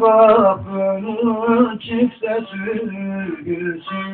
bakını çifte sürgüsü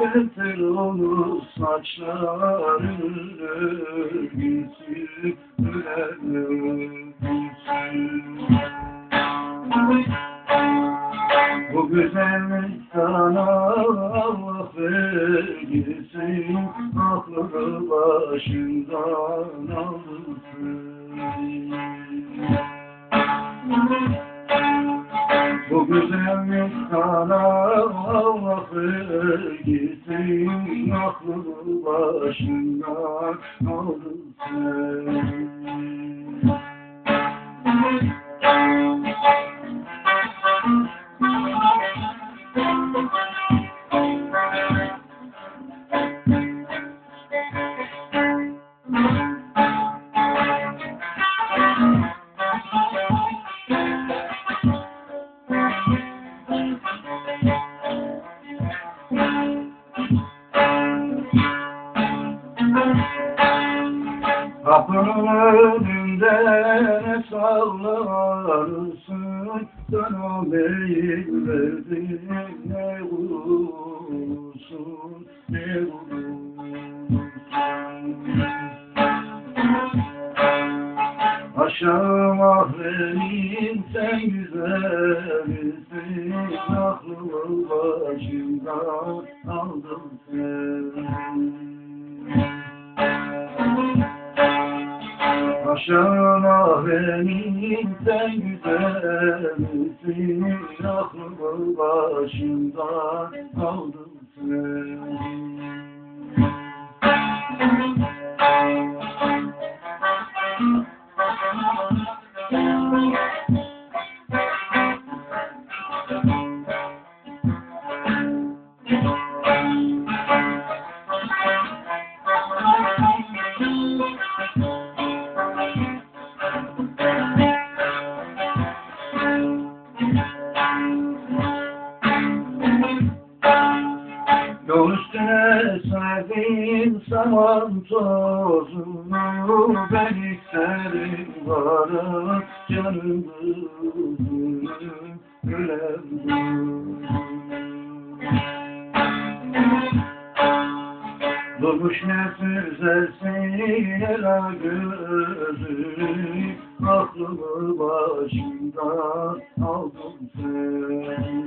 Getir onu saçların örgüsü Bu güzellik sana Allah vergisi Aklını başından alırsın sana Allah vergisi Aklını başından alırsın. Kapının önünde ne sallarsın Sana meyil verdin ne vurursun ne vurursun Aşağı mahremin sen güzelsin Aklımı başımdan aldın sen Aşağına benim sen güzelsin Aklımı başımdan aldın sen Yol üstüne serdin saman tozunu Ben isterim. Varım canımı Durmuş ne süzersin ela gözünü Aklımı başımdan aldın sen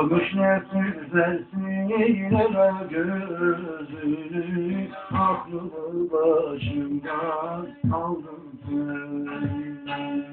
Durmuş ne süzersin gözünü. Aklımı başımdan aldın sen